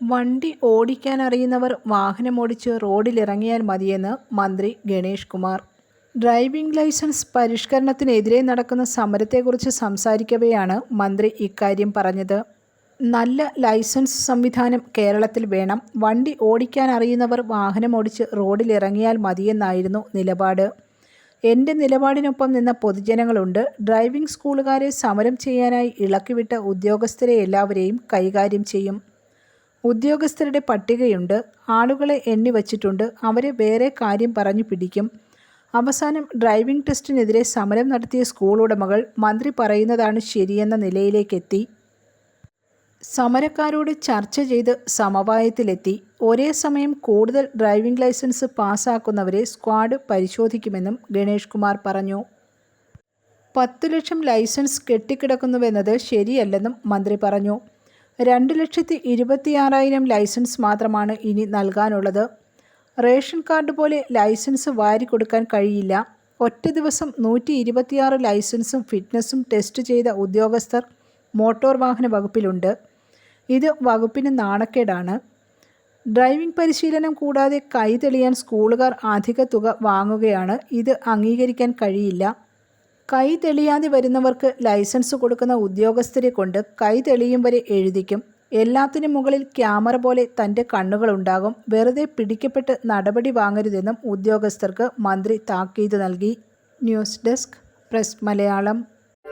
വണ്ടി ഓടിക്കാൻ അറിയുന്നവർ വാഹനമോടിച്ച് റോഡിലിറങ്ങിയാൽ മതിയെന്ന് മന്ത്രി ഗണേഷ് കുമാർ. ഡ്രൈവിംഗ് ലൈസൻസ് പരിഷ്കരണത്തിനെതിരെ നടക്കുന്ന സമരത്തെക്കുറിച്ച് സംസാരിക്കവെയാണ് മന്ത്രി ഇക്കാര്യം പറഞ്ഞത്. നല്ല ലൈസൻസ് സംവിധാനം കേരളത്തിൽ വേണം. വണ്ടി ഓടിക്കാൻ അറിയുന്നവർ വാഹനമോടിച്ച് റോഡിലിറങ്ങിയാൽ മതിയെന്നായിരുന്നു നിലപാട്. എന്റെ നിലപാടിനൊപ്പം നിന്ന പൊതുജനങ്ങളുണ്ട്. ഡ്രൈവിംഗ് സ്കൂളുകാരെ സമരം ചെയ്യാനായി ഇളക്കിവിട്ട ഉദ്യോഗസ്ഥരെ എല്ലാവരെയും കൈകാര്യം ചെയ്യും. ഉദ്യോഗസ്ഥരുടെ പട്ടികയുണ്ട്. ആളുകളെ എണ്ണി വച്ചിട്ടുണ്ട്. അവരെ വേറെ കാര്യം പറഞ്ഞു പിടിക്കും. അവസാനം ഡ്രൈവിംഗ് ടെസ്റ്റിനെതിരെ സമരം നടത്തിയ സ്കൂൾ ഉടമകൾ മന്ത്രി പറയുന്നതാണ് ശരിയെന്ന നിലയിലേക്കെത്തി. സമരക്കാരോട് ചർച്ച ചെയ്ത് സമവായത്തിലെത്തി. ഒരേ സമയം കൂടുതൽ ഡ്രൈവിംഗ് ലൈസൻസ് പാസ്സാക്കുന്നവരെ സ്ക്വാഡ് പരിശോധിക്കുമെന്നും ഗണേഷ് കുമാർ പറഞ്ഞു. പത്തു ലക്ഷം ലൈസൻസ് കെട്ടിക്കിടക്കുന്നുവെന്നത് ശരിയല്ലെന്നും മന്ത്രി പറഞ്ഞു. രണ്ട് ലക്ഷത്തി ഇരുപത്തിയാറായിരം ലൈസൻസ് മാത്രമാണ് ഇനി നൽകാനുള്ളത്. റേഷൻ കാർഡ് പോലെ ലൈസൻസ് വാരി കൊടുക്കാൻ കഴിയില്ല. ഒറ്റ ദിവസം നൂറ്റി ഇരുപത്തിയാറ് ലൈസൻസും ഫിറ്റ്നസ്സും ടെസ്റ്റ് ചെയ്ത ഉദ്യോഗസ്ഥർ മോട്ടോർ വാഹന വകുപ്പിലുണ്ട്. ഇത് വകുപ്പിന് നാണക്കേടാണ്. ഡ്രൈവിംഗ് പരിശീലനം കൂടാതെ കൈതെളിയാൻ സ്കൂളുകാർ അധിക തുക വാങ്ങുകയാണ്. ഇത് അംഗീകരിക്കാൻ കഴിയില്ല. കൈ തെളിയാതെ വരുന്നവർക്ക് ലൈസൻസ് കൊടുക്കുന്ന ഉദ്യോഗസ്ഥരെ കൊണ്ട് കൈ തെളിയും വരെ എഴുതിക്കും. എല്ലാത്തിനും മുകളിൽ ക്യാമറ പോലെ തന്റെ കണ്ണുകളുണ്ടാകും വെറുതെ പിടിക്കപ്പെട്ട് നടപടി വാങ്ങരുതെന്നും ഉദ്യോഗസ്ഥർക്ക് മന്ത്രി താക്കീത് നൽകി. News desk press Malayalam.